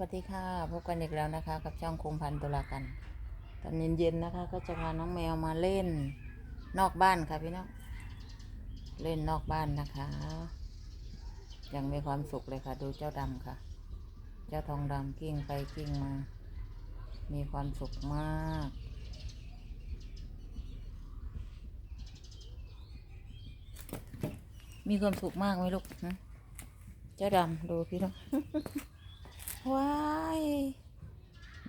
วัสดีค่ะ พบกันอีกแล้วนะคะ กับช่องคงพันตุลากัน ตอนเย็นๆนะคะ ก็จะพาน้องแมวมาเล่นนอกบ้านค่ะพี่น้องเล่นนอกบ้านนะคะ ยังมีความสุขเลยค่ะ ดูเจ้าดำค่ะ เจ้าทองดำกิ้งไปกิ้งมา มีความสุขมากมีความสุขมากไหมลูกเจ้าดำดูพี่น้อง ว้าย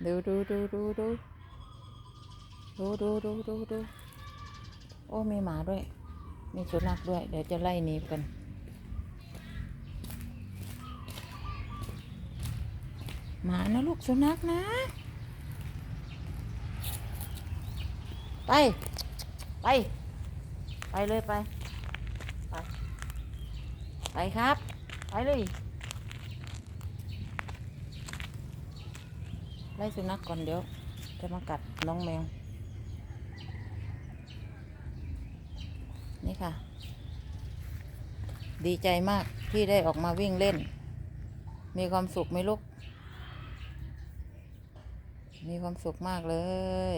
ดูดูดูดูดูดูดูดูดูดูโอ้มีหมาด้วย มีสุนัขด้วย เดี๋ยวจะไล่หนีกันหมานะลูกสุนัขนะ ไป ไป ไปเลยไป ไป ไปครับ ไปเลย ไล่สุนัขก่อนเดี๋ยว จะมากัดน้องแมว นี่ค่ะ ดีใจมากที่ได้ออกมาวิ่งเล่น มีความสุขไหมลูก มีความสุขมากเลย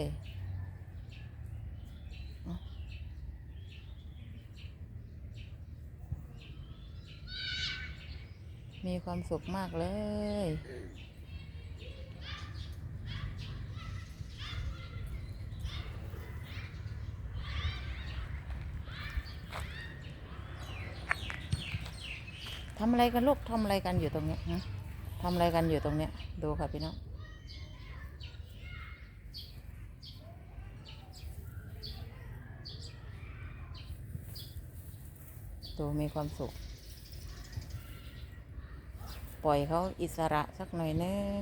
มีความสุขมากเลย ทำอะไรกันลูกทำอะไรกันอยู่ตรงเนี้ยฮะทำอะไรกันอยู่ตรงเนี้ย ดูค่ะพี่น้องดูมีความสุข ปล่อยเขาอิสระสักหน่อยนึง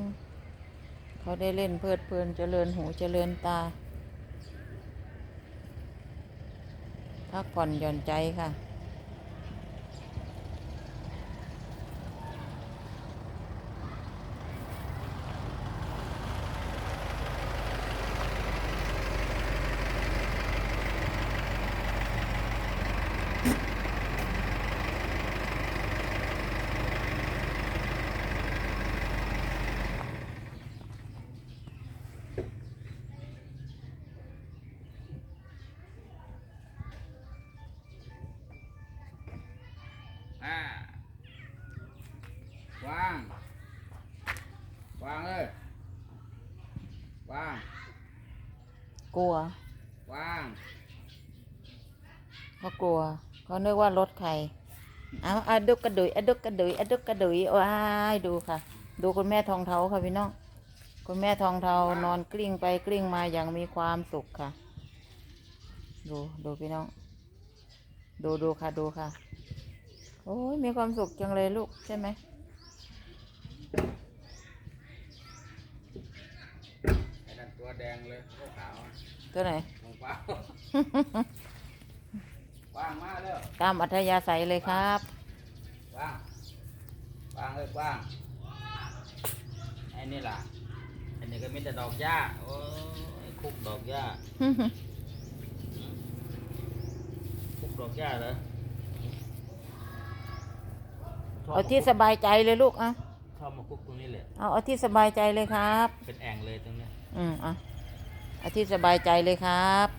เขาได้เล่นเพลิดเพลินเจริญหูเจริญตาพักผ่อนหย่อนใจค่ะ กลัววาง เขากลัว เขานึกว่ารถใคร เอาอะดุกกระดุยอะดุกกระดุยอะดุกกระดุยว้ายดูค่ะ ดูคุณแม่ทองเทาค่ะพี่น้อง คุณแม่ทองเทานอนกลิ้งไปกลิ้งมาอย่างมีความสุขค่ะ ดูดูพี่น้อง ดูดูค่ะดูค่ะ โอ้ยมีความสุขจังเลยลูกใช่ไหม ไอ้นั่นตัวแด งเลยตัวขาวตัวไหน ลงเปล่าวางมาเร็วตามอัธยาศัยเลยครับวางวางเลยวางไอ้นี่ล่ะอันนี้ก็มีแต่ดอกหญ้าโอ้ยคุกดอกหญ้าคุกดอกหญ้าเหรอเอาที่สบายใจเลยลูกอะชอบมาคุกตรงนี้เลยเอาเอาที่สบายใจเลยครับ เป็นแอ่งเลยตรงเนี้ย อืมอะเอาที่สบายใจเลยครับ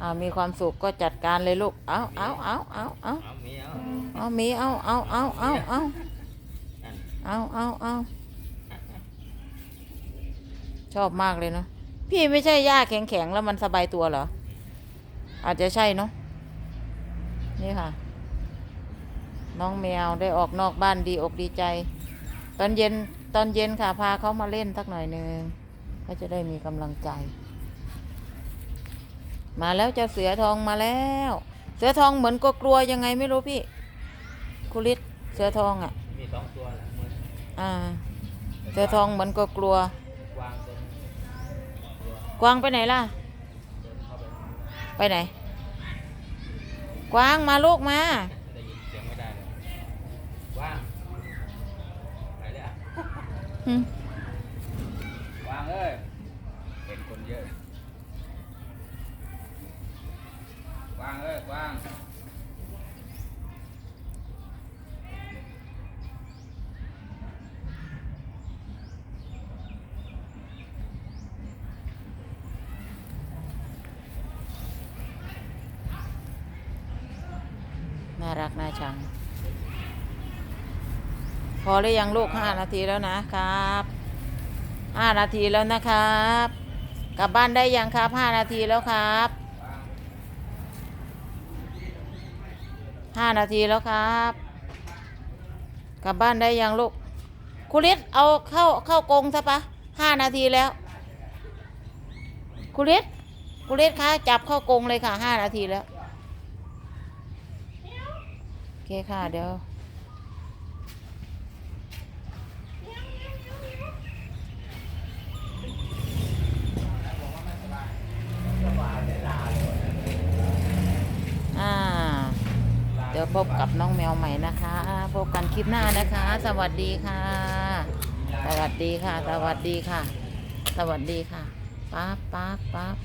อามีความสุขก็จัดการเลยลูก เอาเอาเอาเอาเอาเอามีเอาเอาเอาเอาเอาเอาเอาเอาเอาเอาชอบมากเลยเนาะ พี่ไม่ใช่หญ้าแข็งๆ แล้วมันสบายตัวเหรอ อาจจะใช่เนาะ นี่ค่ะ น้องแมวได้ออกนอกบ้านดีอกดีใจ ตอนเย็น ตอนเย็นค่ะ พาเขามาเล่นสักหน่อยหนึ่งเขาจะได้มีกำลังใจ มาแล้วเจ้าเสือทองมาแล้ว เสือทองเหมือนก็กลัวยังไงไม่รู้พี่คุริศเสือทองอะมีสองตัวแหละมืออ่า เสือทองเหมือนก็กลัว วางตรงตัวกวางไปไหนล่ะ ไปไหน กวางมาลูกมา วางเลยเป็นคนเยอะ วางเลยวางน่ารักน่าชัง พอหรือยังลูกห้านาทีแล้วนะครับห้านาทีแล้วนะครับ กลับบ้านได้ยังครับห้านาทีแล้วครับห้านาทีแล้วครับ กลับบ้านได้ยังลูกคุริสเอาเข้าเข้ากรงซะปะห้านาทีแล้วคุริสคุริสคะจับเข้ากรงเลยค่ะห้านาทีแล้วโอเคค่ะเดี๋ยว อ่า เดี๋ยวพบกับน้องแมวใหม่นะคะ พบกันคลิปหน้านะคะ สวัสดีค่ะ สวัสดีค่ะ สวัสดีค่ะ สวัสดีค่ะป๊าบป๊าบป๊าบ